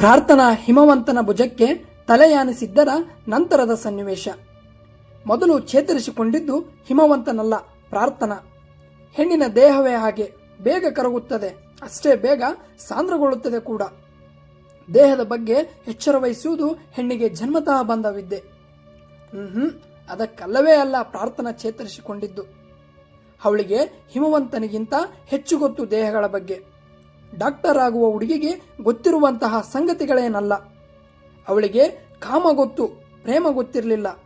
ಪ್ರಾರ್ಥನಾ ಹಿಮವಂತನ ಭುಜಕ್ಕೆ ತಲೆಯಾನಿಸಿದ್ದರ ನಂತರದ ಸನ್ನಿವೇಶ. ಮೊದಲು ಚೇತರಿಸಿಕೊಂಡಿದ್ದು ಹಿಮವಂತನಲ್ಲ, ಪ್ರಾರ್ಥನಾ. ಹೆಣ್ಣಿನ ದೇಹವೇ ಹಾಗೆ, ಬೇಗ ಕರಗುತ್ತದೆ. ಅಷ್ಟೇ ಬೇಗ ಸಾಂದ್ರಗೊಳ್ಳುತ್ತದೆ ಕೂಡ. ದೇಹದ ಬಗ್ಗೆ ಎಚ್ಚರ ವಹಿಸುವುದು ಹೆಣ್ಣಿಗೆ ಜನ್ಮತಃ ಬಂದ ವಿದ್ಯೆ ಹ್ಮ್, ಅದಕ್ಕಲ್ಲವೇ ಅಲ್ಲ ಪ್ರಾರ್ಥನಾ ಚೇತರಿಸಿಕೊಂಡಿದ್ದು. ಅವಳಿಗೆ ಹಿಮವಂತನಿಗಿಂತ ಹೆಚ್ಚು ಗೊತ್ತು ದೇಹಗಳ ಬಗ್ಗೆ. ಡಾಕ್ಟರ್ ಆಗುವ ಹುಡುಗಿಗೆ ಗೊತ್ತಿರುವಂತಹ ಸಂಗತಿಗಳೇನಲ್ಲ. ಅವಳಿಗೆ ಕಾಮ ಗೊತ್ತು ಪ್ರೇಮ ಗೊತ್ತಿರಲಿಲ್ಲ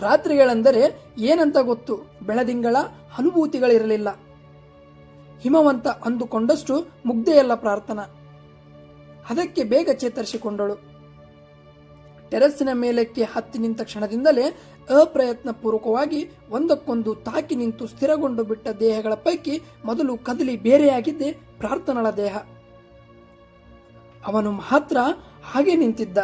ರಾತ್ರಿಗಳೆಂದರೆ ಏನಂತ ಗೊತ್ತು? ಬೆಳದಿಂಗಳ ಅನುಭೂತಿಗಳಿರಲಿಲ್ಲ ಹಿಮವಂತ ಅಂದುಕೊಂಡಷ್ಟು ಮುಗ್ಧೆಯಲ್ಲ ಪ್ರಾರ್ಥನಾ. ಅದಕ್ಕೆ ಬೇಗ ಚೇತರಿಸಿಕೊಂಡಳು. ಟೆರೆಸ್ಸಿನ ಮೇಲಕ್ಕೆ ಹತ್ತಿ ನಿಂತ ಕ್ಷಣದಿಂದಲೇ ಅಪ್ರಯತ್ನ ಪೂರ್ವಕವಾಗಿ ಒಂದಕ್ಕೊಂದು ತಾಕಿ ನಿಂತು ಸ್ಥಿರಗೊಂಡು ಬಿಟ್ಟ ದೇಹಗಳ ಪೈಕಿ ಮೊದಲು ಕದಲಿ ಬೇರೆಯಾಗಿದ್ದೆ ಪ್ರಾರ್ಥನಳ ದೇಹ. ಅವನು ಮಾತ್ರ ಹಾಗೆ ನಿಂತಿದ್ದ.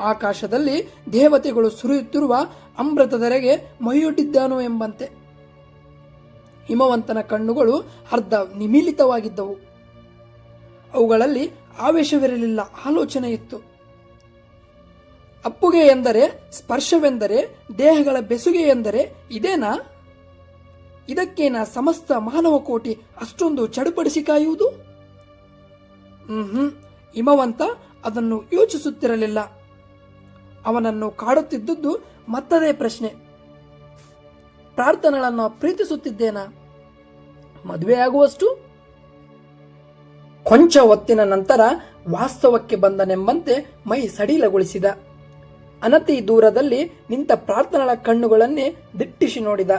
ಆಕಾಶದಲ್ಲಿ ದೇವತೆಗಳು ಸುರಿಯುತ್ತಿರುವ ಅಮೃತದರೆಗೆ ಮೈಯೊಡ್ಡಿದ್ದಾನೋ ಎಂಬಂತೆ. ಹಿಮವಂತನ ಕಣ್ಣುಗಳು ಅರ್ಧ ನಿಮಿಲಿತವಾಗಿದ್ದವು. ಅವುಗಳಲ್ಲಿ ಆವೇಶವಿರಲಿಲ್ಲ, ಆಲೋಚನೆ ಇತ್ತು. ಅಪ್ಪುಗೆ ಎಂದರೆ ಸ್ಪರ್ಶವೆಂದರೆ, ದೇಹಗಳ ಬೆಸುಗೆ ಎಂದರೆ ಇದೇನಾ? ಇದಕ್ಕೇನ ಸಮಸ್ತ ಮಾನವ ಕೋಟಿ ಅಷ್ಟೊಂದು ಚಡುಪಡಿಸಿ ಕಾಯುವುದು? ಹ್ಮ್, ಹಿಮವಂತ ಅದನ್ನು ಯೋಚಿಸುತ್ತಿರಲಿಲ್ಲ. ಅವನನ್ನು ಕಾಡುತ್ತಿದ್ದುದು ಮತ್ತದೇ ಪ್ರಶ್ನೆ. ಪ್ರಾರ್ಥನೆಗಳನ್ನು ಪ್ರೀತಿಸುತ್ತಿದ್ದೇನಾ? ಮದುವೆಯಾಗುವಷ್ಟು ಕೊಂಚ ಹೊತ್ತಿನ ನಂತರ ವಾಸ್ತವಕ್ಕೆ ಬಂದನೆಂಬಂತೆ ಮೈ ಸಡಿಲಗೊಳಿಸಿದ. ಅನತಿ ದೂರದಲ್ಲಿ ನಿಂತ ಪ್ರಾರ್ಥನಳ ಕಣ್ಣುಗಳನ್ನೇ ದಿಟ್ಟಿಸಿ ನೋಡಿದ.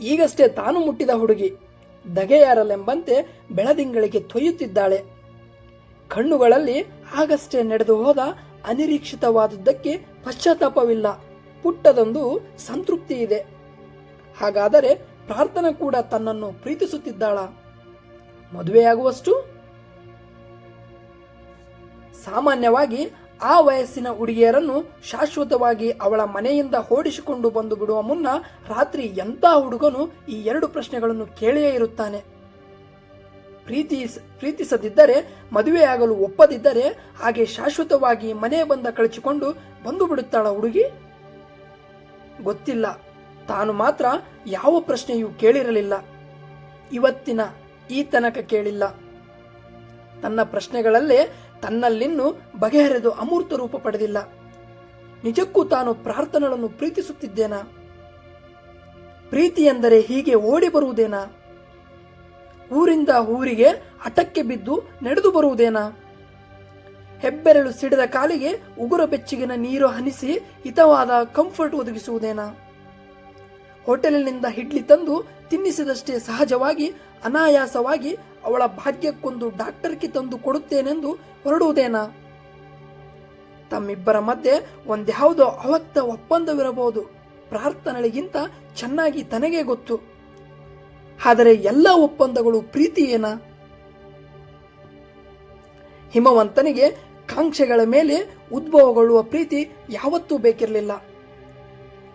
ಈಗಷ್ಟೇ ತಾನು ಮುಟ್ಟಿದ ಹುಡುಗಿ ದಗೆಯಾರಲೆಂಬಂತೆ ಬೆಳದಿಂಗಳಿಗೆ ತೊಯ್ಯುತ್ತಿದ್ದಾಳೆ. ಕಣ್ಣುಗಳಲ್ಲಿ ಆಗಷ್ಟೇ ನಡೆದು ಹೋದ ಅನಿರೀಕ್ಷಿತವಾದದ್ದಕ್ಕೆ ಪಶ್ಚಾತ್ತಾಪವಿಲ್ಲ. ಪುಟ್ಟದೊಂದು ಸಂತೃಪ್ತಿ ಇದೆ. ಹಾಗಾದರೆ ಪ್ರಾರ್ಥನಾ ಕೂಡ ತನ್ನನ್ನು ಪ್ರೀತಿಸುತ್ತಿದ್ದಾಳ. ಮದುವೆಯಾಗುವಷ್ಟು? ಸಾಮಾನ್ಯವಾಗಿ ಆ ವಯಸ್ಸಿನ ಹುಡುಗಿಯರನ್ನು ಶಾಶ್ವತವಾಗಿ ಅವಳ ಮನೆಯಿಂದ ಓಡಿಸಿಕೊಂಡು ಬಂದು ಬಿಡುವ ಮುನ್ನ ರಾತ್ರಿ ಎಂಥ ಹುಡುಗನು ಈ ಎರಡು ಪ್ರಶ್ನೆಗಳನ್ನು ಕೇಳಿಯೇ ಇರುತ್ತಾನೆ. ಪ್ರೀತಿ ಪ್ರೀತಿಸದಿದ್ದರೆ, ಮದುವೆಯಾಗಲು ಒಪ್ಪದಿದ್ದರೆ ಹಾಗೆ ಶಾಶ್ವತವಾಗಿ ಮನೆ ಬಂದ ಕಳಚಿಕೊಂಡು ಬಂದು ಬಿಡುತ್ತಾಳ ಹುಡುಗಿ? ಗೊತ್ತಿಲ್ಲ. ತಾನು ಮಾತ್ರ ಯಾವ ಪ್ರಶ್ನೆಯೂ ಕೇಳಿರಲಿಲ್ಲ. ಇವತ್ತಿನ ಈ ತನಕ ಕೇಳಿಲ್ಲ. ತನ್ನ ಪ್ರಶ್ನೆಗಳಲ್ಲೇ ತನ್ನಲ್ಲಿನ್ನೂ ಬಗೆಹರಿದು ಅಮೂರ್ತ ರೂಪ ಪಡೆದಿಲ್ಲ. ನಿಜಕ್ಕೂ ತಾನು ಪ್ರಾರ್ಥನೆಗಳನ್ನು ಪ್ರೀತಿಸುತ್ತಿದ್ದೇನಾ? ಪ್ರೀತಿ ಎಂದರೆ ಹೀಗೆ ಓಡಿ ಬರುವುದೇನಾ? ಊರಿಂದ ಊರಿಗೆ ಅಟಕ್ಕೆ ಬಿದ್ದು ನಡೆದು ಬರುವುದೇನಾ? ಹೆಬ್ಬೆರಳು ಸಿಡಿದ ಕಾಲಿಗೆ ಉಗುರ ಬೆಚ್ಚಿಗಿನ ನೀರು ಹನಿಸಿ ಹಿತವಾದ ಕಂಫರ್ಟ್ ಒದಗಿಸುವುದೇನಾ? ಹೋಟೆಲಿನಿಂದ ಹಿಡ್ಲಿ ತಂದು ತಿನ್ನಿಸಿದಷ್ಟೇ ಸಹಜವಾಗಿ, ಅನಾಯಾಸವಾಗಿ ಅವಳ ಭಾಗ್ಯಕ್ಕೊಂದು ಡಾಕ್ಟರ್ಗೆ ತಂದು ಕೊಡುತ್ತೇನೆಂದು ಹೊರಡುವುದೇನಾ? ತಮ್ಮಿಬ್ಬರ ಮಧ್ಯೆ ಒಂದ್ಯಾವುದೋ ಅವಕ್ತ ಒಪ್ಪಂದವಿರಬಹುದು. ಪ್ರಾರ್ಥನೆಗಿಂತ ಚೆನ್ನಾಗಿ ತನಗೇ ಗೊತ್ತು. ಆದರೆ ಎಲ್ಲ ಒಪ್ಪಂದಗಳು ಪ್ರೀತಿ ಏನ? ಹಿಮವಂತನಿಗೆ ಕಾಂಕ್ಷೆಗಳ ಮೇಲೆ ಉದ್ಭವಗೊಳ್ಳುವ ಪ್ರೀತಿ ಯಾವತ್ತೂ ಬೇಕಿರಲಿಲ್ಲ.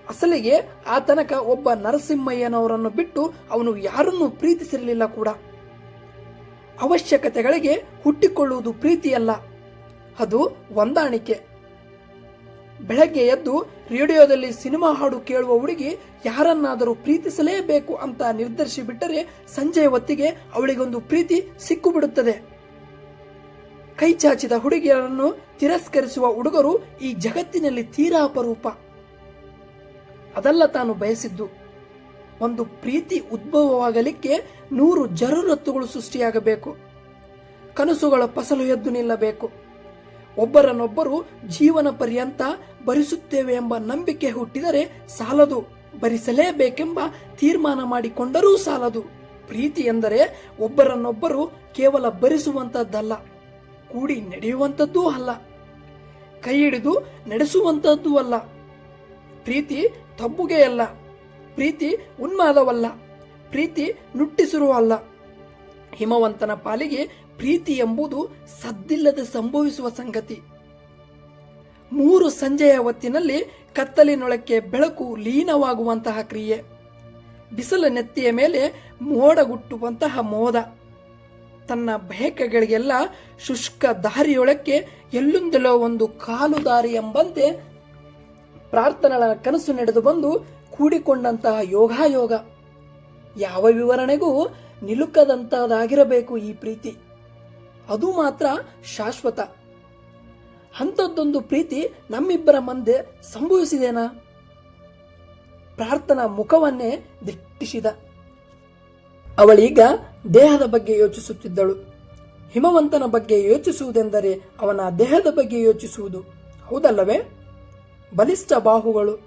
ಅಸಲಿಗೆ ಆ ತನಕ ಒಬ್ಬ ನರಸಿಂಹಯ್ಯನವರನ್ನು ಬಿಟ್ಟು ಅವನು ಯಾರನ್ನೂ ಪ್ರೀತಿಸಿರಲಿಲ್ಲ ಕೂಡ. ಅವಶ್ಯಕತೆಗಳಿಗೆ ಹುಟ್ಟಿಕೊಳ್ಳುವುದು ಪ್ರೀತಿಯಲ್ಲ. ಅದು ಹೊಂದಾಣಿಕೆ. ಬೆಳಗ್ಗೆ ಎದ್ದು ರೇಡಿಯೋದಲ್ಲಿ ಸಿನಿಮಾ ಹಾಡು ಕೇಳುವ ಹುಡುಗಿ ಯಾರನ್ನಾದರೂ ಪ್ರೀತಿಸಲೇಬೇಕು ಅಂತ ನಿರ್ಧರಿಸಿ ಬಿಟ್ಟರೆ ಸಂಜೆಯ ಹೊತ್ತಿಗೆ ಅವಳಿಗೊಂದು ಪ್ರೀತಿ ಸಿಕ್ಕುಬಿಡುತ್ತದೆ. ಕೈ ಚಾಚಿದ ಹುಡುಗಿಯರನ್ನು ತಿರಸ್ಕರಿಸುವ ಹುಡುಗರು ಈ ಜಗತ್ತಿನಲ್ಲಿ ತೀರಾ ಅಪರೂಪ. ಅದಲ್ಲ ತಾನು ಬಯಸಿದ್ದು. ಒಂದು ಪ್ರೀತಿ ಉದ್ಭವವಾಗಲಿಕ್ಕೆ ನೂರು ಜರುರತ್ತುಗಳು ಸೃಷ್ಟಿಯಾಗಬೇಕು. ಕನಸುಗಳ ಫಸಲು ಎದ್ದು ನಿಲ್ಲಬೇಕು. ಒಬ್ಬರನ್ನೊಬ್ಬರು ಜೀವನ ಪರ್ಯಂತ ಭರಿಸುತ್ತೇವೆ ಎಂಬ ನಂಬಿಕೆ ಹುಟ್ಟಿದರೆ ಸಾಲದು. ಭರಿಸಲೇಬೇಕೆಂಬ ತೀರ್ಮಾನ ಮಾಡಿಕೊಂಡರೂ ಸಾಲದು. ಪ್ರೀತಿ ಎಂದರೆ ಒಬ್ಬರನ್ನೊಬ್ಬರು ಕೇವಲ ಭರಿಸುವಂತದ್ದಲ್ಲ, ಕೂಡಿ ನಡೆಯುವಂಥದ್ದೂ ಅಲ್ಲ, ಕೈ ಹಿಡಿದು ನಡೆಸುವಂಥದ್ದೂ ಅಲ್ಲ. ಪ್ರೀತಿ ತಬ್ಬುಗೆಯಲ್ಲ ಪ್ರೀತಿ ಉನ್ಮಾದವಲ್ಲ. ಪ್ರೀತಿ ನುಟ್ಟಿಸಿರುವ ಅಲ್ಲ ಹಿಮವಂತನ ಪಾಲಿಗೆ ಪ್ರೀತಿ ಎಂಬುದು ಸದ್ದಿಲ್ಲದೆ ಸಂಭವಿಸುವ ಸಂಗತಿ. ಮೂರು ಸಂಜೆಯ ಹೊತ್ತಿನಲ್ಲಿ ಕತ್ತಲಿನೊಳಕ್ಕೆ ಬೆಳಕು ಲೀನವಾಗುವಂತಹ ಕ್ರಿಯೆ. ಬಿಸಿಲ ನೆತ್ತಿಯ ಮೇಲೆ ಮೋಡಗುಟ್ಟುವಂತಹ ಮೋದ. ತನ್ನ ಬಯಕೆಗಳಿಗೆಲ್ಲ ಶುಷ್ಕ ದಾರಿಯೊಳಕ್ಕೆ ಎಲ್ಲೊಂದೆಲ್ಲೋ ಒಂದು ಕಾಲು ದಾರಿ ಎಂಬಂತೆ ಪ್ರಾರ್ಥನೆಗಳ ಕನಸು ನಡೆದು ಬಂದು ಕೂಡಿಕೊಂಡಂತಹ ಯೋಗಾಯೋಗ. ಯಾವ ವಿವರಣೆಗೂ ನಿಲುಕದಂತಹದಾಗಿರಬೇಕು ಈ ಪ್ರೀತಿ. ಅದು ಮಾತ್ರ ಶಾಶ್ವತ. ಅಂಥದ್ದೊಂದು ಪ್ರೀತಿ ನಮ್ಮಿಬ್ಬರ ಮುಂದೆ ಸಂಭವಿಸಿದೇನಾ? ಪ್ರಾರ್ಥನಾ ಮುಖವನ್ನೇ ದಿಟ್ಟಿಸಿದ. ಅವಳೀಗ ದೇಹದ ಬಗ್ಗೆ ಯೋಚಿಸುತ್ತಿದ್ದಳು. ಹಿಮವಂತನ ಬಗ್ಗೆ ಯೋಚಿಸುವುದೆಂದರೆ ಅವನ ದೇಹದ ಬಗ್ಗೆ ಯೋಚಿಸುವುದು. ಹೌದಲ್ಲವೇ? ಬಲಿಷ್ಠ ಬಾಹುಗಳು,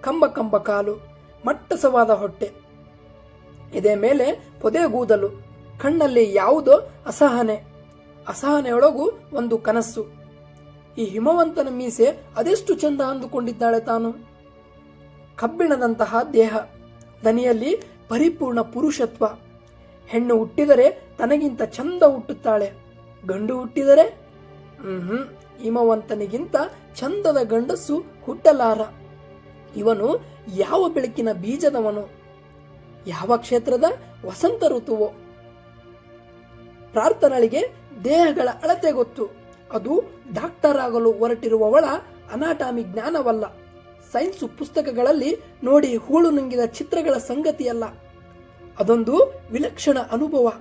ಕಂಬ ಕಂಬ ಕಾಲು, ಮಟ್ಟಸವಾದ ಹೊಟ್ಟೆ. ಇದೇ ಮೇಲೆ ಪೊದೆಗೂದಲು ಕಣ್ಣಲ್ಲಿ ಯಾವುದೋ ಅಸಹನೆ. ಅಸಹನೆಯೊಳಗೂ ಒಂದು ಕನಸು. ಈ ಹಿಮವಂತನ ಮೀಸೆ ಅದೆಷ್ಟು ಚಂದ ಅಂದುಕೊಂಡಿದ್ದಾಳೆ ತಾನು. ಕಬ್ಬಿಣದಂತಹ ದೇಹ, ದನಿಯಲ್ಲಿ ಪರಿಪೂರ್ಣ ಪುರುಷತ್ವ. ಹೆಣ್ಣು ಹುಟ್ಟಿದರೆ ತನಗಿಂತ ಚಂದ ಹುಟ್ಟುತ್ತಾಳೆ. ಗಂಡು ಹುಟ್ಟಿದರೆ ಹ್ಮ್ ಹಿಮವಂತನಿಗಿಂತ ಚಂದದ ಗಂಡಸು ಹುಟ್ಟಲಾರ. ಇವನು ಯಾವ ಬೆಳಕಿನ ಬೀಜದವನು? ಯಾವ ಕ್ಷೇತ್ರದ ವಸಂತ ಋತುವೋ? ಪ್ರಾರ್ಥನಳಿಗೆ ದೇಹಗಳ ಅಳತೆ ಗೊತ್ತು. ಅದು ಡಾಕ್ಟರ್ ಆಗಲು ಹೊರಟಿರುವವಳ ಅನಾಟಾಮಿ ಜ್ಞಾನವಲ್ಲ. ಸೈನ್ಸ್ ಪುಸ್ತಕಗಳಲ್ಲಿ ನೋಡಿ ಹೂಳು ನುಂಗಿದ ಚಿತ್ರಗಳ ಸಂಗತಿಯಲ್ಲ. ಅದೊಂದು ವಿಲಕ್ಷಣ ಅನುಭವ.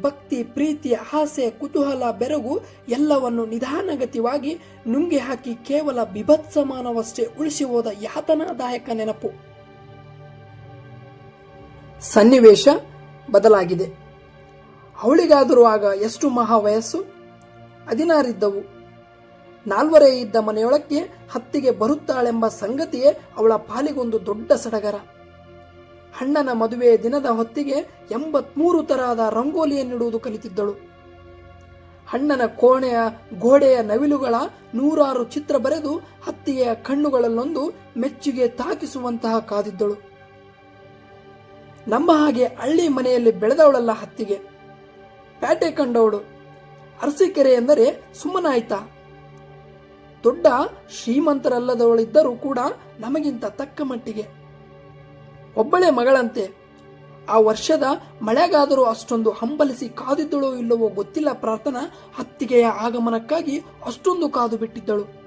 ಭಕ್ತಿ, ಪ್ರೀತಿ, ಆಸೆ, ಕುತೂಹಲ, ಬೆರಗು ಎಲ್ಲವನ್ನು ನಿಧಾನಗತಿವಾಗಿ ನುಂಗಿ ಹಾಕಿ ಕೇವಲ ಬಿಭತ್ಸಮಾನವಷ್ಟೇ ಉಳಿಸಿ ಹೋದ ಯಾತನಾದಾಯಕ ನೆನಪು. ಸನ್ನಿವೇಶ ಬದಲಾಗಿದೆ. ಅವಳಿಗಾದರೂ ಆಗ ಎಷ್ಟು ಮಹಾ ವಯಸ್ಸು ಹದಿನಾರಿದ್ದವು. ನಾಲ್ವರೇ ಇದ್ದ ಮನೆಯೊಳಕ್ಕೆ ಹತ್ತಿಗೆ ಬರುತ್ತಾಳೆಂಬ ಸಂಗತಿಯೇ ಅವಳ ಪಾಲಿಗೊಂದು ದೊಡ್ಡ ಸಡಗರ. ಅಣ್ಣನ ಮದುವೆಯ ದಿನದ ಹೊತ್ತಿಗೆ ಎಂಬತ್ಮೂರು ತರಹದ ರಂಗೋಲಿಯನ್ನಿಡುವುದು ಕಲಿತಿದ್ದಳು. ಅಣ್ಣನ ಕೋಣೆಯ ಗೋಡೆಯ ನವಿಲುಗಳ ನೂರಾರು ಚಿತ್ರ ಬರೆದು ಹತ್ತಿಗೆಯ ಕಣ್ಣುಗಳಲ್ಲೊಂದು ಮೆಚ್ಚುಗೆ ತಾಕಿಸುವಂತಹ ಕಾದಿದ್ದಳು. ನಮ್ಮ ಹಾಗೆ ಹಳ್ಳಿ ಮನೆಯಲ್ಲಿ ಬೆಳೆದವಳಲ್ಲ ಹತ್ತಿಗೆ. ಪ್ಯಾಟೆ ಕಂಡವಳು. ಅರಸೀಕೆರೆ ಎಂದರೆ ಸುಮ್ಮನಾಯ್ತಾ. ದೊಡ್ಡ ಶ್ರೀಮಂತರಲ್ಲದವಳಿದ್ದರೂ ಕೂಡ ನಮಗಿಂತ ತಕ್ಕ ಮಟ್ಟಿಗೆ. ಒಬ್ಬಳೇ ಮಗಳಂತೆ. ಆ ವರ್ಷದ ಮಳೆಗಾದರೂ ಅಷ್ಟೊಂದು ಹಂಬಲಿಸಿ ಕಾದಿದ್ದಳೋ ಇಲ್ಲವೋ ಗೊತ್ತಿಲ್ಲ ಪ್ರಾರ್ಥನಾ ಹತ್ತಿಗೆಯ ಆಗಮನಕ್ಕಾಗಿ ಅಷ್ಟೊಂದು ಕಾದು ಬಿಟ್ಟಿದ್ದಳು.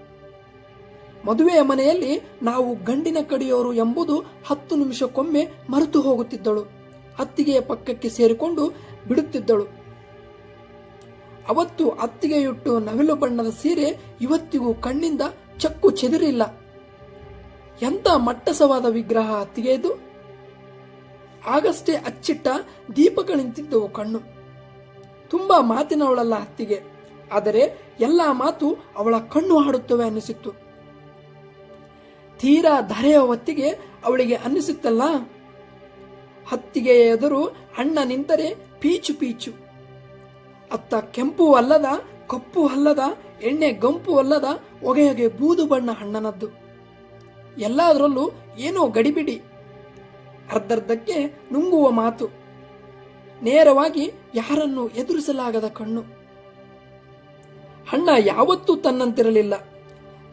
ಮದುವೆಯ ಮನೆಯಲ್ಲಿ ನಾವು ಗಂಡಿನ ಕಡೆಯವರು ಎಂಬುದು ಹತ್ತು ನಿಮಿಷಕ್ಕೊಮ್ಮೆ ಮರೆತು ಹೋಗುತ್ತಿದ್ದಳು. ಅತ್ತಿಗೆಯ ಪಕ್ಕಕ್ಕೆ ಸೇರಿಕೊಂಡು ಬಿಡುತ್ತಿದ್ದಳು. ಅವತ್ತು ಅತ್ತಿಗೆಯುಟ್ಟು ನವಿಲು ಬಣ್ಣದ ಸೀರೆ ಇವತ್ತಿಗೂ ಕಣ್ಣಿಂದ ಚಕ್ಕು ಚೆದಿರಿಲ್ಲ. ಎಂತ ಮಟ್ಟಸವಾದ ವಿಗ್ರಹ ಅತ್ತಿಗೆಯದು ಆಗಷ್ಟೇ ಅಚ್ಚಿಟ್ಟ ದೀಪಗಳಿಂತಿದ್ದವು ಕಣ್ಣು. ತುಂಬಾ ಮಾತಿನವಳಲ್ಲ ಹತ್ತಿಗೆ ಆದರೆ ಎಲ್ಲ ಮಾತು ಅವಳ ಕಣ್ಣು ಹಾಡುತ್ತವೆ ಅನ್ನಿಸಿತ್ತು. ತೀರಾ ಧರೆಯ ಹೊತ್ತಿಗೆ ಅವಳಿಗೆ ಅನ್ನಿಸುತ್ತಲ್ಲ? ಹತ್ತಿಗೆ ಎದುರು ಅಣ್ಣ ನಿಂತರೆ ಪೀಚು ಪೀಚು. ಅತ್ತ ಕೆಂಪು ಅಲ್ಲದ, ಕಪ್ಪು ಅಲ್ಲದ, ಎಣ್ಣೆ ಗಂಪು ಅಲ್ಲದ ಹೊಗೆಯೊಗೆ ಬೂದು ಬಣ್ಣ ಅಣ್ಣನದ್ದು. ಎಲ್ಲದರಲ್ಲೂ ಏನೋ ಗಡಿಬಿಡಿ. ಅರ್ಧರ್ಧಕ್ಕೆ ನುಂಗುವ ಮಾತು. ನೇರವಾಗಿ ಯಾರನ್ನು ಎದುರಿಸಲಾಗದ ಕಣ್ಣು. ಅಣ್ಣ ಯಾವತ್ತೂ ತನ್ನಂತಿರಲಿಲ್ಲ.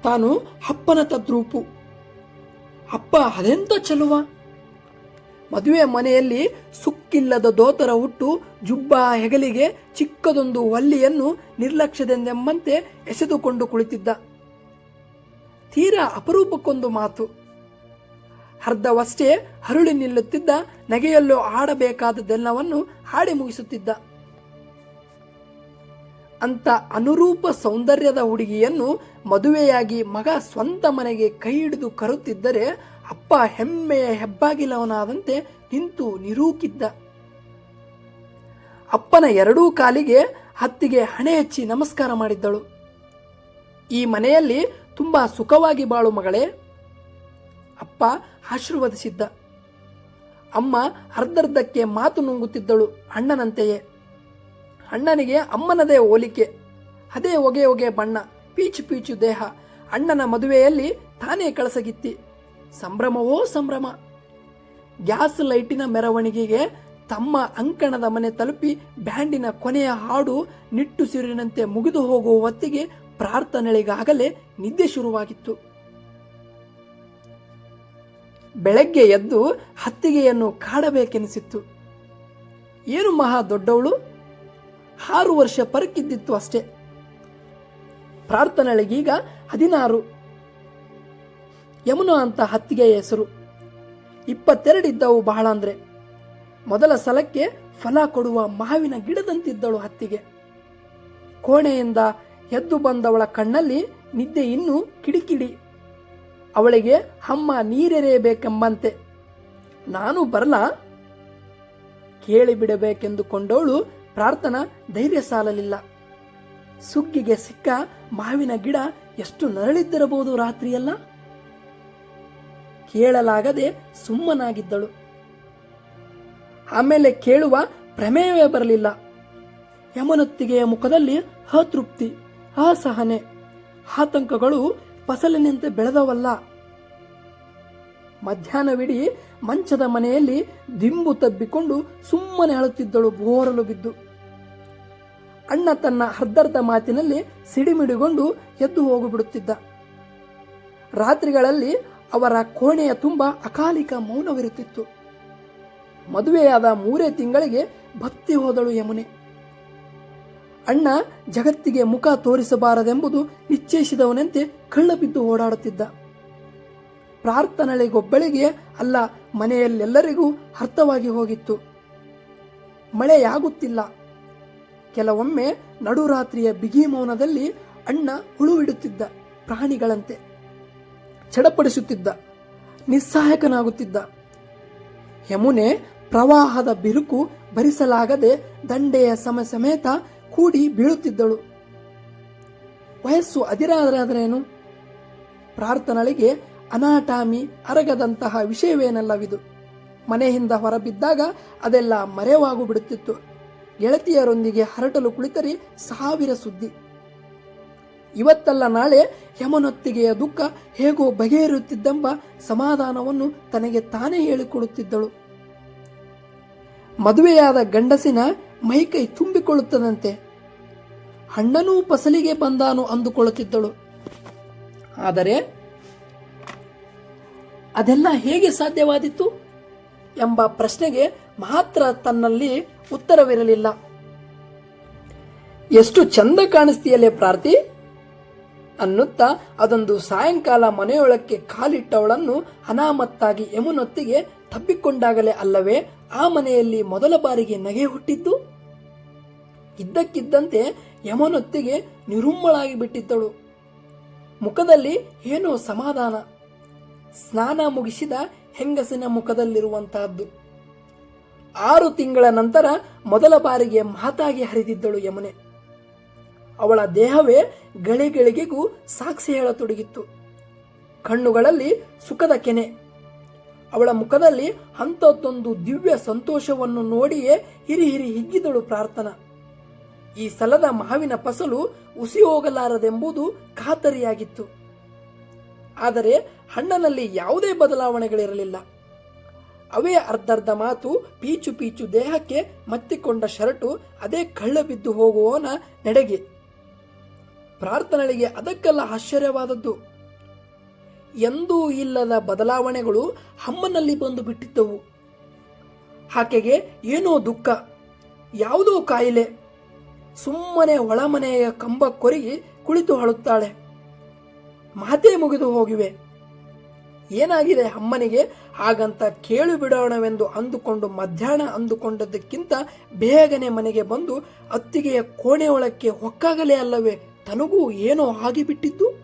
ತಾನು ಅಪ್ಪನ ತದ್ರೂಪು. ಅಪ್ಪ ಅದೆಂತ ಚಲುವ? ಮದುವೆ ಮನೆಯಲ್ಲಿ ಸುಕ್ಕಿಲ್ಲದ ದೋತರ ಹುಟ್ಟು ಜುಬ್ಬ ಹೆಗಲಿಗೆ ಚಿಕ್ಕದೊಂದು ವಲ್ಲಿಯನ್ನು ನಿರ್ಲಕ್ಷ್ಯದೆಂದೆಂಬಂತೆ ಎಸೆದುಕೊಂಡು ಕುಳಿತಿದ್ದ. ತೀರಾ ಅಪರೂಪಕ್ಕೊಂದು ಮಾತು. ಅರ್ಧವಷ್ಟೇ ಹರುಳಿ ನಿಲ್ಲುತ್ತಿದ್ದ, ನಗೆಯಲ್ಲೂ ಆಡಬೇಕಾದದ್ದೆಲ್ಲವನ್ನು ಹಾಡಿ ಮುಗಿಸುತ್ತಿದ್ದ. ಅಂತ ಅನುರೂಪ ಸೌಂದರ್ಯದ ಹುಡುಗಿಯನ್ನು ಮದುವೆಯಾಗಿ ಮಗ ಸ್ವಂತ ಮನೆಗೆ ಕೈ ಹಿಡಿದು ಕರುತ್ತಿದ್ದರೆ ಅಪ್ಪ ಹೆಮ್ಮೆಯ ಹೆಬ್ಬಾಗಿಲವನಾದಂತೆ ನಿಂತು ನಿರೂಕಿದ್ದ. ಅಪ್ಪನ ಎರಡೂ ಕಾಲಿಗೆ ಹತ್ತಿಗೆ ಹಣೆ ಹಚ್ಚಿ ನಮಸ್ಕಾರ ಮಾಡಿದ್ದಳು. ಈ ಮನೆಯಲ್ಲಿ ತುಂಬಾ ಸುಖವಾಗಿ ಬಾಳು ಮಗಳೇ. ಅಪ್ಪ ಆಶೀರ್ವದಿಸಿದ್ದ. ಅಮ್ಮ ಅರ್ಧರ್ಧಕ್ಕೆ ಮಾತು ನುಂಗುತ್ತಿದ್ದಳು ಅಣ್ಣನಂತೆಯೇ. ಅಣ್ಣನಿಗೆ ಅಮ್ಮನದೇ ಹೋಲಿಕೆ. ಅದೇ ಹೊಗೆ ಹೊಗೆ ಬಣ್ಣ, ಪೀಚು ಪೀಚು ದೇಹ. ಅಣ್ಣನ ಮದುವೆಯಲ್ಲಿ ತಾನೇ ಕಳಸಗಿತ್ತಿ. ಸಂಭ್ರಮವೋ ಸಂಭ್ರಮ. ಗ್ಯಾಸ್ ಲೈಟಿನ ಮೆರವಣಿಗೆಗೆ ತಮ್ಮ ಅಂಕಣದ ಮನೆ ತಲುಪಿ ಬ್ಯಾಂಡಿನ ಕೊನೆಯ ಹಾಡು ನಿಟ್ಟುಸಿರಿನಂತೆ ಮುಗಿದು ಹೋಗುವ ಹೊತ್ತಿಗೆ ಪ್ರಾರ್ಥನೆಗಾಗಲೇ ನಿದ್ದೆ ಶುರುವಾಗಿತ್ತು. ಬೆಳಗ್ಗೆ ಎದ್ದು ಹತ್ತಿಗೆಯನ್ನು ಕಾಡಬೇಕೆನಿಸಿತ್ತು. ಏನು ಮಹಾ ದೊಡ್ಡವಳು? ಆರು ವರ್ಷ ಪರಕ್ಕಿದ್ದಿತ್ತು ಅಷ್ಟೇ. ಪ್ರಾರ್ಥನೆಗಳಿಗೀಗ ಹದಿನಾರು. ಯಮುನಾ ಅಂತ ಹತ್ತಿಗೆಯ ಹೆಸರು. ಇಪ್ಪತ್ತೆರಡಿದ್ದವು ಬಹಳ ಅಂದ್ರೆ. ಮೊದಲ ಸಲಕ್ಕೆ ಫಲ ಕೊಡುವ ಮಾವಿನ ಗಿಡದಂತಿದ್ದಳು ಹತ್ತಿಗೆ. ಕೋಣೆಯಿಂದ ಎದ್ದು ಬಂದವಳ ಕಣ್ಣಲ್ಲಿ ನಿದ್ದೆ ಇನ್ನೂ ಕಿಡಿಕಿಡಿ. ಅವಳಿಗೆ, ಅಮ್ಮ, ನೀರೆರೆಯಬೇಕೆಂಬಂತೆ. ನಾನು ಬರಲ? ಕೇಳಿಬಿಡಬೇಕೆಂದುಕೊಂಡವಳು ಪ್ರಾರ್ಥನಾ ಧೈರ್ಯ ಸಾಲಲಿಲ್ಲ. ಸುಗ್ಗಿಗೆ ಸಿಕ್ಕ ಮಾವಿನ ಗಿಡ ಎಷ್ಟು ನರಳಿದ್ದಿರಬಹುದು ರಾತ್ರಿಯಲ್ಲ? ಕೇಳಲಾಗದೆ ಸುಮ್ಮನಾಗಿದ್ದಳು. ಆಮೇಲೆ ಕೇಳುವ ಪ್ರಮೇಯವೇ ಬರಲಿಲ್ಲ. ಯಮನೊತ್ತಿಗೆಯ ಮುಖದಲ್ಲಿ ಅತೃಪ್ತಿ, ಅಸಹನೆ, ಆತಂಕಗಳು ಫಸಲಿನಂತೆ ಬೆಳೆದವಲ್ಲ. ಮಧ್ಯಾಹ್ನವಿಡೀ ಮಂಚದ ಮನೆಯಲ್ಲಿ ದಿಂಬು ತಬ್ಬಿಕೊಂಡು ಸುಮ್ಮನೆ ಅಳುತ್ತಿದ್ದಳು, ಬೋರಲು ಬಿದ್ದು. ಅಣ್ಣ ತನ್ನ ಅರ್ಧರ್ಧ ಮಾತಿನಲ್ಲಿ ಸಿಡಿಮಿಡಿಗೊಂಡು ಎದ್ದು ಹೋಗಿಬಿಡುತ್ತಿದ್ದ. ರಾತ್ರಿಗಳಲ್ಲಿ ಅವರ ಕೋಣೆಯ ತುಂಬ ಅಕಾಲಿಕ ಮೌನವಿರುತ್ತಿತ್ತು. ಮದುವೆಯಾದ ಮೂರೇ ತಿಂಗಳಿಗೆ ಭಕ್ತಿ ಹೋದಳು ಯಮುನೆ. ಅಣ್ಣ ಜಗತ್ತಿಗೆ ಮುಖ ತೋರಿಸಬಾರದೆಂಬುದು ನಿಶ್ಚಯಿಸಿದವನಂತೆ ಕಳ್ಳ ಬಿದ್ದು ಓಡಾಡುತ್ತಿದ್ದ ಪ್ರಾರ್ಥನೆಗೊಬ್ಬಳಿಗೆ ಅಲ್ಲ, ಮನೆಯಲ್ಲೆಲ್ಲರಿಗೂ ಅರ್ಥವಾಗಿ ಹೋಗಿತ್ತು. ಮಳೆಯಾಗುತ್ತಿಲ್ಲ. ಕೆಲವೊಮ್ಮೆ ನಡುರಾತ್ರಿಯ ಬಿಗಿ ಮೌನದಲ್ಲಿ ಅಣ್ಣ ಹುಳುವಿಡುತ್ತಿದ್ದ ಪ್ರಾಣಿಗಳಂತೆ ಚಡಪಡಿಸುತ್ತಿದ್ದ, ನಿಸ್ಸಹಾಯಕನಾಗುತ್ತಿದ್ದ. ಯಮುನೆ ಪ್ರವಾಹದ ಬಿರುಕು ಭರಿಸಲಾಗದೆ ದಂಡೆಯ ಸಮ ಸಮೇತ ಕೂಡಿ ಬೀಳುತ್ತಿದ್ದಳು. ವಯಸ್ಸು ಅದಿರಾದರಾದರೇನು ಪ್ರಾರ್ಥನಳಿಗೆ ಅನಾಟಾಮಿ ಅರಗದಂತಹ ವಿಷಯವೇನಲ್ಲವಿದು? ಮನೆಯಿಂದ ಹೊರಬಿದ್ದಾಗ ಅದೆಲ್ಲ ಮರೆವಾಗು ಬಿಡುತ್ತಿತ್ತು ಗೆಳತಿಯರೊಂದಿಗೆ ಹರಟಲು ಕುಳಿತರೆ ಸಾವಿರ ಸುದ್ದಿ. ಇವತ್ತಲ್ಲ ನಾಳೆ ಯಮನೊತ್ತಿಗೆಯ ದುಃಖ ಹೇಗೋ ಬಗೆಹರಿಯುತ್ತಿದ್ದೆಂಬ ಸಮಾಧಾನವನ್ನು ತನಗೆ ತಾನೇ ಹೇಳಿಕೊಡುತ್ತಿದ್ದಳು. ಮದುವೆಯಾದ ಗಂಡಸಿನ ಮೈಕೈ ತುಂಬಿಕೊಳ್ಳುತ್ತದಂತೆ ಅಣ್ಣನೂ ಫಸಲಿಗೆ ಬಂದಾನು ಅಂದುಕೊಳ್ಳುತ್ತಿದ್ದಳು. ಆದರೆ ಅದೆಲ್ಲ ಹೇಗೆ ಸಾಧ್ಯವಾದಿತ್ತು ಎಂಬ ಪ್ರಶ್ನೆಗೆ ಮಾತ್ರ ತನ್ನಲ್ಲಿ ಉತ್ತರವಿರಲಿಲ್ಲ. ಎಷ್ಟು ಚಂದ ಕಾಣಿಸ್ತೀಯಲೇ ಪ್ರಾರ್ಥಿ? ಅನ್ನುತ್ತಾ ಅದೊಂದು ಸಾಯಂಕಾಲ ಮನೆಯೊಳಕ್ಕೆ ಕಾಲಿಟ್ಟವಳನ್ನು ಅನಾಮತ್ತಾಗಿ ಯಮುನೊತ್ತಿಗೆ ತಪ್ಪಿಕೊಂಡಾಗಲೇ ಅಲ್ಲವೇ ಆ ಮನೆಯಲ್ಲಿ ಮೊದಲ ಬಾರಿಗೆ ನಗೆ ಹುಟ್ಟಿದ್ದು? ಇದ್ದಕ್ಕಿದ್ದಂತೆ ಯಮನೊತ್ತಿಗೆ ನಿರುಮ್ಮಳಾಗಿ ಬಿಟ್ಟಿದ್ದಳು. ಮುಖದಲ್ಲಿ ಏನೋ ಸಮಾಧಾನ. ಸ್ನಾನ ಮುಗಿಸಿದ ಹೆಂಗಸಿನ ಮುಖದಲ್ಲಿರುವಂತಹದ್ದು. ಆರು ತಿಂಗಳ ನಂತರ ಮೊದಲ ಬಾರಿಗೆ ಮಾತಾಗಿ ಹರಿದಿದ್ದಳು ಯಮುನೆ. ಅವಳ ದೇಹವೇ ಗಳಿಗಳಿಗೆಗೂ ಸಾಕ್ಷಿ ಹೇಳತೊಡಗಿತ್ತು. ಕಣ್ಣುಗಳಲ್ಲಿ ಸುಖದ ಕೆನೆ. ಅವಳ ಮುಖದಲ್ಲಿ ಅಂಥದ್ದೊಂದು ದಿವ್ಯ ಸಂತೋಷವನ್ನು ನೋಡಿಯೇ ಹಿರಿ ಹಿರಿ ಹಿಗ್ಗಿದಳು ಪ್ರಾರ್ಥನಾ. ಈ ಸಲದ ಮಾವಿನ ಫಸಲು ಉಸಿ ಹೋಗಲಾರದೆಂಬುದು ಖಾತರಿಯಾಗಿತ್ತು. ಆದರೆ ಹಣ್ಣನಲ್ಲಿ ಯಾವುದೇ ಬದಲಾವಣೆಗಳಿರಲಿಲ್ಲ. ಅವೇ ಅರ್ಧರ್ಧ ಮಾತು ಪೀಚು ಪೀಚು ದೇಹಕ್ಕೆ ಮತ್ತಿಕೊಂಡ ಶರಟು ಅದೇ ಕಳ್ಳ ಬಿದ್ದು ಹೋಗುವವನ ನಡೆಗೆ. ಪ್ರಾರ್ಥನೆಗಳಿಗೆ ಅದಕ್ಕೆಲ್ಲ ಆಶ್ಚರ್ಯವಾದದ್ದು. ಎಂದೂ ಇಲ್ಲದ ಬದಲಾವಣೆಗಳು ಹಮ್ಮನಲ್ಲಿ ಬಂದು ಬಿಟ್ಟಿದ್ದವು. ಆಕೆಗೆ ಏನೋ ದುಃಖ, ಯಾವುದೋ ಕಾಯಿಲೆ. ಸುಮ್ಮನೆ ಒಳಮನೆಯ ಕಂಬ ಕೊರಗಿ ಕುಳಿತು ಅಳುತ್ತಾಳೆ. ಮಾತೇ ಮುಗಿದು ಹೋಗಿವೆ. ಏನಾಗಿದೆ ಅಮ್ಮನಿಗೆ? ಹಾಗಂತ ಕೇಳು ಬಿಡೋಣವೆಂದು ಅಂದುಕೊಂಡು ಮಧ್ಯಾಹ್ನ ಅಂದುಕೊಂಡದಕ್ಕಿಂತ ಬೇಗನೆ ಮನೆಗೆ ಬಂದು ಅತ್ತಿಗೆಯ ಕೋಣೆಯೊಳಕ್ಕೆ ಹೊಕ್ಕಾಗಲೇ ಅಲ್ಲವೇ? ತನಗೂ ಏನೋ ಆಗಿಬಿಟ್ಟಿದ್ದು?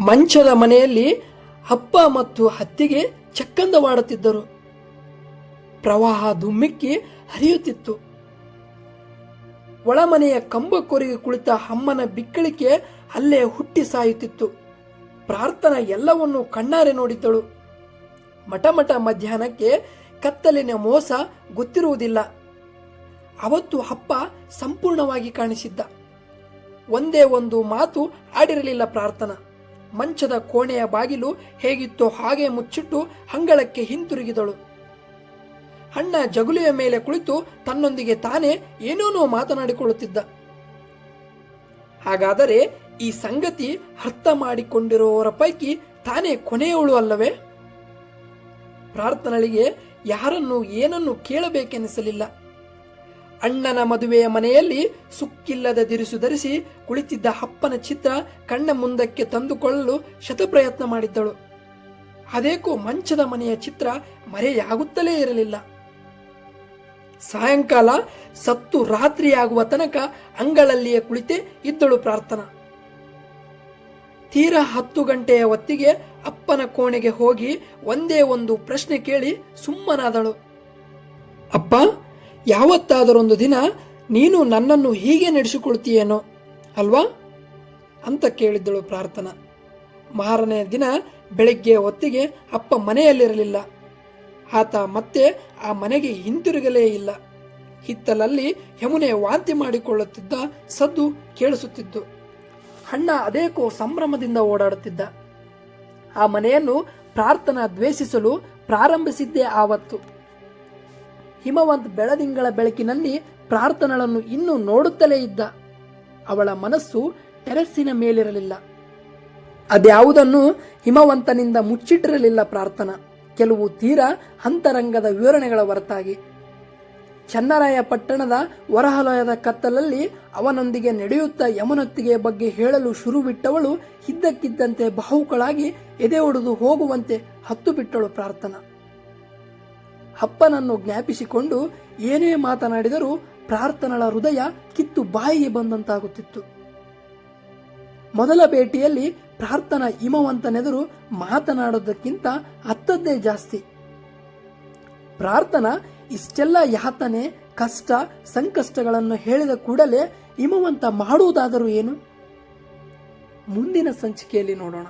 ಮಂಚದ ಮನೆಯಲ್ಲಿ ಅಪ್ಪ ಮತ್ತು ಹತ್ತಿಗೆ ಚಕ್ಕಂದವಾಡುತ್ತಿದ್ದರು ಪ್ರವಾಹ ದುಮ್ಮಿಕ್ಕಿ ಹರಿಯುತ್ತಿತ್ತು. ಒಳಮನೆಯ ಕಂಬ ಕೊರಿಗೆ ಕುಳಿತ ಅಮ್ಮನ ಬಿಕ್ಕಳಿಕೆ ಅಲ್ಲೇ ಹುಟ್ಟಿ ಸಾಯುತ್ತಿತ್ತು. ಪ್ರಾರ್ಥನಾ ಎಲ್ಲವನ್ನೂ ಕಣ್ಣಾರೆ ನೋಡಿದ್ದಳು. ಮಠಮಠ ಮಧ್ಯಾಹ್ನಕ್ಕೆ ಕತ್ತಲಿನ ಮೋಸ ಗೊತ್ತಿರುವುದಿಲ್ಲ. ಅವತ್ತು ಅಪ್ಪ ಸಂಪೂರ್ಣವಾಗಿ ಕಾಣಿಸಿದ್ದ. ಒಂದೇ ಒಂದು ಮಾತು ಆಡಿರಲಿಲ್ಲ ಪ್ರಾರ್ಥನಾ. ಮಂಚದ ಕೋಣೆಯ ಬಾಗಿಲು ಹೇಗಿತ್ತೋ ಹಾಗೆ ಮುಚ್ಚಿಟ್ಟು ಅಂಗಳಕ್ಕೆ ಹಿಂತಿರುಗಿದಳು. ಅಣ್ಣ ಜಗುಲಿಯ ಮೇಲೆ ಕುಳಿತು ತನ್ನೊಂದಿಗೆ ತಾನೇ ಏನೇನೋ ಮಾತನಾಡಿಕೊಳ್ಳುತ್ತಿದ್ದ. ಹಾಗಾದರೆ ಈ ಸಂಗತಿ ಅರ್ಥ ಮಾಡಿಕೊಂಡಿರುವವರ ಪೈಕಿ ತಾನೇ ಕೊನೆಯವಳು ಅಲ್ಲವೇ? ಪ್ರಾರ್ಥನಳಿಗೆ ಯಾರನ್ನು ಏನನ್ನು ಕೇಳಬೇಕೆನಿಸಲಿಲ್ಲ. ಅಣ್ಣನ ಮದುವೆಯ ಮನೆಯಲ್ಲಿ ಸುಕ್ಕಿಲ್ಲದ ದಿರಿಸು ಧರಿಸಿ ಕುಳಿತಿದ್ದ ಅಪ್ಪನ ಚಿತ್ರ ಕಣ್ಣ ಮುಂದಕ್ಕೆ ತಂದುಕೊಳ್ಳಲು ಶತಪ್ರಯತ್ನ ಮಾಡಿದ್ದಳು. ಅದೇಕೋ ಮಂಚದ ಮನೆಯ ಚಿತ್ರ ಮರೆಯಾಗುತ್ತಲೇ ಇರಲಿಲ್ಲ. ಸಾಯಂಕಾಲ ಸತ್ತು ರಾತ್ರಿಯಾಗುವ ತನಕ ಅಂಗಳಲ್ಲಿಯೇ ಕುಳಿತೇ ಇದ್ದಳು ಪ್ರಾರ್ಥನಾ. ತೀರ ಹತ್ತು ಗಂಟೆಯ ಹೊತ್ತಿಗೆ ಅಪ್ಪನ ಕೋಣೆಗೆ ಹೋಗಿ ಒಂದೇ ಒಂದು ಪ್ರಶ್ನೆ ಕೇಳಿ ಸುಮ್ಮನಾದಳು. ಅಪ್ಪ, ಯಾವತ್ತಾದರೊಂದು ದಿನ ನೀನು ನನ್ನನ್ನು ಹೀಗೆ ನಡೆಸಿಕೊಳ್ತೀಯೇನೋ, ಅಲ್ವಾ? ಅಂತ ಕೇಳಿದ್ದಳು ಪ್ರಾರ್ಥನಾ. ಮಾರನೆಯ ದಿನ ಬೆಳಗ್ಗೆ ಹೊತ್ತಿಗೆ ಅಪ್ಪ ಮನೆಯಲ್ಲಿರಲಿಲ್ಲ. ಆತ ಮತ್ತೆ ಆ ಮನೆಗೆ ಹಿಂತಿರುಗಲೇ ಇಲ್ಲ. ಹಿತ್ತಲಲ್ಲಿ ಯಮುನೆ ವಾಂತಿ ಮಾಡಿಕೊಳ್ಳುತ್ತಿದ್ದ ಸದ್ದು ಕೇಳಿಸುತ್ತಿದ್ದು ಅಣ್ಣ ಅದೇಕೋ ಸಂಭ್ರಮದಿಂದ ಓಡಾಡುತ್ತಿದ್ದ. ಆ ಮನೆಯನ್ನು ಪ್ರಾರ್ಥನಾ ದ್ವೇಷಿಸಲು ಪ್ರಾರಂಭಿಸಿದ್ದೇ ಆವತ್ತು. ಹಿಮವಂತ್ ಬೆಳದಿಂಗಳ ಬೆಳಕಿನಲ್ಲಿ ಪ್ರಾರ್ಥನಳನ್ನು ಇನ್ನೂ ನೋಡುತ್ತಲೇ ಇದ್ದ. ಅವಳ ಮನಸ್ಸು ಟೆರೆಸ್ಸಿನ ಮೇಲಿರಲಿಲ್ಲ. ಅದ್ಯಾವುದನ್ನು ಹಿಮವಂತನಿಂದ ಮುಚ್ಚಿಟ್ಟಿರಲಿಲ್ಲ ಪ್ರಾರ್ಥನಾ. ಕೆಲವು ತೀರ ಅಂತರಂಗದ ವಿವರಣೆಗಳ ಹೊರತಾಗಿ. ಚನ್ನರಾಯ ಪಟ್ಟಣದ ವರಹಲಯದ ಕತ್ತಲಲ್ಲಿ ಅವನೊಂದಿಗೆ ನಡೆಯುತ್ತಾ ಯಮನೊತ್ತಿಗೆ ಬಗ್ಗೆ ಹೇಳಲು ಶುರುವಿಟ್ಟವಳು ಇದ್ದಕ್ಕಿದ್ದಂತೆ ಬಾಹುಕಳಾಗಿ ಎದೆ ಒಡೆದು ಹೋಗುವಂತೆ ಹತ್ತು ಬಿಟ್ಟಳು ಪ್ರಾರ್ಥನಾ. ಅಪ್ಪನನ್ನು ಜ್ಞಾಪಿಸಿಕೊಂಡು ಏನೇ ಮಾತನಾಡಿದರೂ ಪ್ರಾರ್ಥನಳ ಹೃದಯ ಕಿತ್ತು ಬಾಯಿಗೆ ಬಂದಂತಾಗುತ್ತಿತ್ತು. ಮೊದಲ ಭೇಟಿಯಲ್ಲಿ ಪ್ರಾರ್ಥನಾ ಹಿಮವಂತನೆದುರು ಮಾತನಾಡೋದಕ್ಕಿಂತ ಹತ್ತದ್ದೇ ಜಾಸ್ತಿ. ಪ್ರಾರ್ಥನಾ ಇಷ್ಟೆಲ್ಲ ಯಾತನೆ, ಕಷ್ಟ, ಸಂಕಷ್ಟಗಳನ್ನು ಹೇಳಿದ ಕೂಡಲೇ ಹಿಮವಂತ ಮಾಡುವುದಾದರೂ ಏನು? ಮುಂದಿನ ಸಂಚಿಕೆಯಲ್ಲಿ ನೋಡೋಣ.